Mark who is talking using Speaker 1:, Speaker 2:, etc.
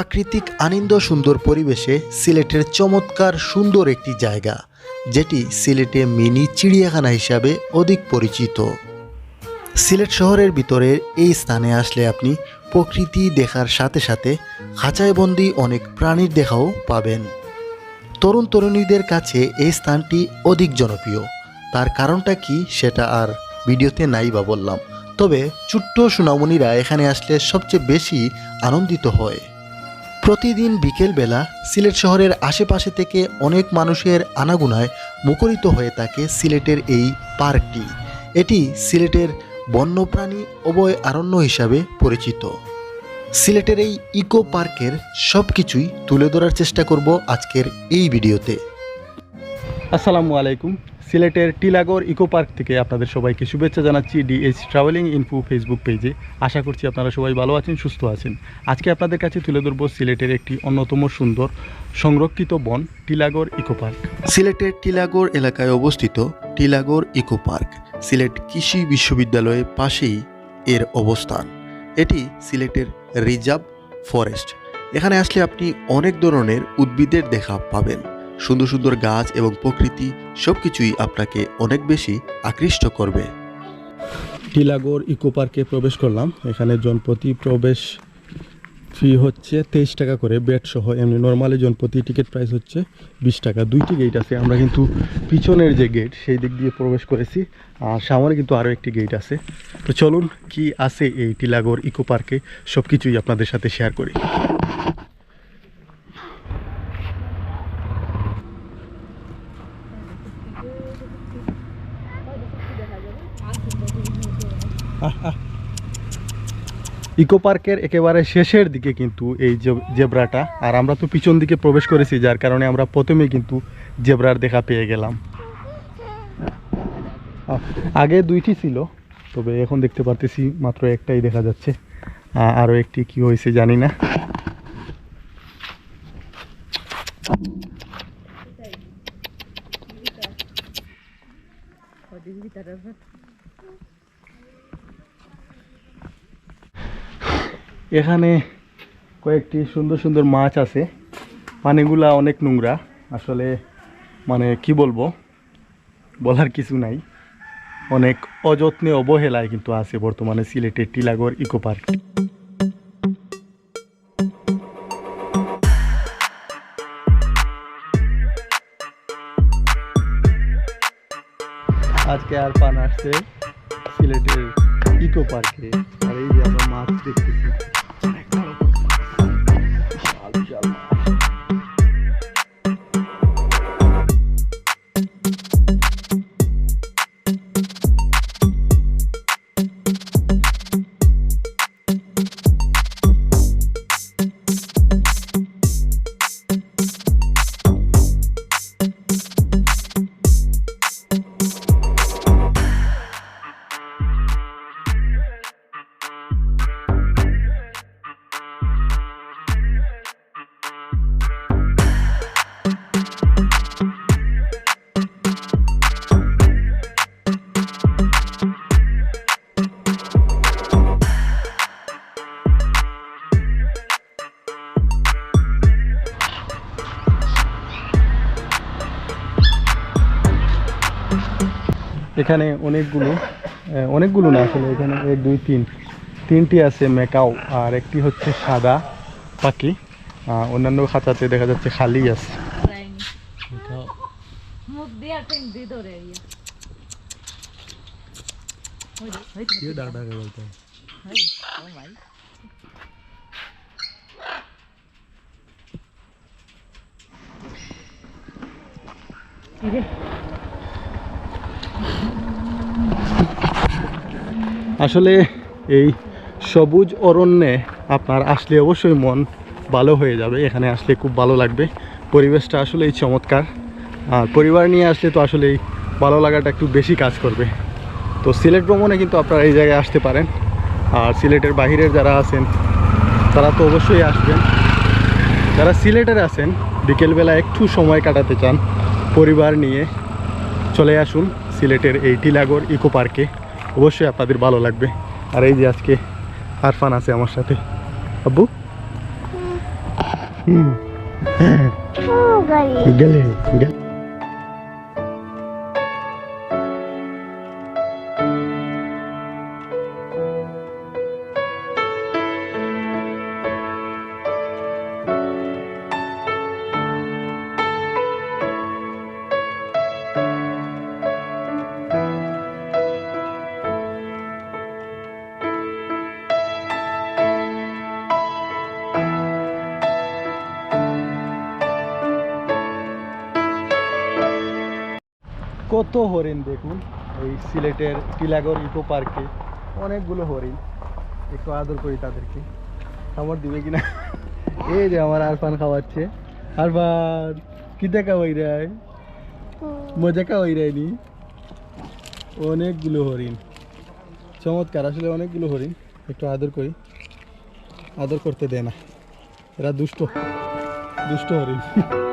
Speaker 1: প্রাকৃতিক আনন্দ সুন্দর পরিবেশে সিলেটের চমৎকার সুন্দর একটি জায়গা, যেটি সিলেটে মিনি চিড়িয়াখানা হিসাবে অধিক পরিচিত। সিলেট শহরের ভিতরে এই স্থানে আসলে আপনি প্রকৃতি দেখার সাথে সাথে খাঁচায়বন্দি অনেক প্রাণীর দেখাও পাবেন। তরুণ তরুণীদের কাছে এই স্থানটি অধিক জনপ্রিয়। তার কারণটা কি সেটা আর ভিডিওতে নাই বা বললাম। তবে ছোট্ট সোনামণিরা এখানে আসলে সবচেয়ে বেশি আনন্দিত হয়। প্রতিদিন বিকেলবেলা সিলেট শহরের আশেপাশে থেকে অনেক মানুষের আনাগুনায় মুখরিত হয়ে থাকে সিলেটের এই পার্কটি। এটি সিলেটের বন্যপ্রাণী অভয় আরণ্য হিসাবে পরিচিত। সিলেটের এই ইকো পার্কের সব কিছুই তুলে ধরার চেষ্টা করব আজকের এই ভিডিওতে।
Speaker 2: আসসালামু আলাইকুম। সিলেটের টিলাগড় ইকো পার্ক থেকে আপনাদের সবাইকে শুভেচ্ছা জানাচ্ছি ডিএইচ ট্রাভেলিং ইনফো ফেসবুক পেজে। আশা করছি আপনারা সবাই ভালো আছেন, সুস্থ আছেন। আজকে আপনাদের কাছে তুলে ধরবো সিলেটের একটি অন্যতম সুন্দর, সংরক্ষিত বন, টিলাগড় ইকো পার্ক।
Speaker 1: সিলেটের টিলাগড় এলাকায় অবস্থিত টিলাগড় ইকো পার্ক, সিলেট কৃষি বিশ্ববিদ্যালয়ের পাশেই এর অবস্থান। এটি সিলেটের রিজার্ভ ফরেস্ট। এখানে আসলে আপনি অনেক ধরনের উদ্ভিদের দেখা পাবেন। সুন্দর সুন্দর গাছ এবং প্রকৃতি সব কিছুই আপনাকে অনেক বেশি আকৃষ্ট করবে।
Speaker 2: টিলাগড় ইকো পার্কে প্রবেশ করলাম। এখানে জনপ্রতি প্রবেশ ফি হচ্ছে তেইশ টাকা করে। বেড সহ এমনি নর্মালি জনপ্রতি টিকিট প্রাইস হচ্ছে বিশ টাকা। দুইটি গেট আছে। আমরা কিন্তু পিছনের যে গেট সেই দিক দিয়ে প্রবেশ করেছি। আর সামনে কিন্তু আরও একটি গেট আছে। তো চলুন, কি আছে এই টিলাগড় ইকো পার্কে? সব কিছুই আপনাদের সাথে শেয়ার করি। ইকো পার্কের একেবারে শেষের দিকে কিন্তু এই জেব্রাটা। আর আমরা তো পিছন দিকে প্রবেশ করেছি, যার কারণে আমরা প্রথমে কিন্তু জেব্রার দেখা পেয়ে গেলাম। আগে দুইটি ছিল, তবে এখন দেখতে পারতেছি মাত্র একটাই দেখা যাচ্ছে। আরও একটি কি হয়েছে জানি না। এখানে কয়েকটি সুন্দর সুন্দর মাছ আছে। পানিগুলা অনেক নোংরা। আসলে মানে কি বলব? বলার কিছু নাই। অনেক অযত্নে অবহেলায় কিন্তু আছে বর্তমানে সিলেটের টিলাগড় ইকো পার্ক। আজকে আর পান আসছে সিলেটের ইকো পার্কে। আর এই যে আমরা মাছ দেখতেছি। এখানে অনেকগুলো অনেকগুলো না আসলে, এখানে এক দুই, তিন, তিনটি আছে মেকাও আর একটি হচ্ছে সাদা পাখি অন্যান্য খাঁচাতে দেখা যাচ্ছে খালি আছে মেকাও।
Speaker 3: মুখ
Speaker 2: আসলে এই সবুজ অরণ্যে আপনার আসলে অবশ্যই মন ভালো হয়ে যাবে, এখানে আসলে খুব ভালো লাগবে। পরিবেশটা আসলেই চমৎকার। আর পরিবার নিয়ে আসলে তো আসলেই ভালো লাগাটা একটু বেশি কাজ করবে। তো সিলেট ভ্রমণে কিন্তু আপনারা এই জায়গায় আসতে পারেন। আর সিলেটের বাহিরের যারা আছেন, তারা তো অবশ্যই আসবেন। যারা সিলেটের আছেন, বিকেলবেলা একটু সময় কাটাতে চান, পরিবার নিয়ে চলে আসুন সিলেটের এই টিলাগড় ইকো পার্কে। অবশ্যই আপনাদের ভালো লাগবে। আর এই যে আজকে আরফান আছে আমার সাথে। আব্বু? গেলে গেলে। কত হরিণ দেখুন? এই সিলেটের টিলাগড় ইকো পার্কে। অনেকগুলো হরিণ। একটু আদর করি তাদেরকে। খাবার দিবে কিনা? এই যে আমার আরফান খাওয়াচ্ছে। আরফান, কি দেখা ওই রায় মজা খাওয়াই রায়নি অনেকগুলো হরিণ। চমৎকার, আসলে অনেকগুলো হরিণ। একটু আদর করি। আদর করতে দেয় না। এরা দুষ্ট। দুষ্ট হরিণ।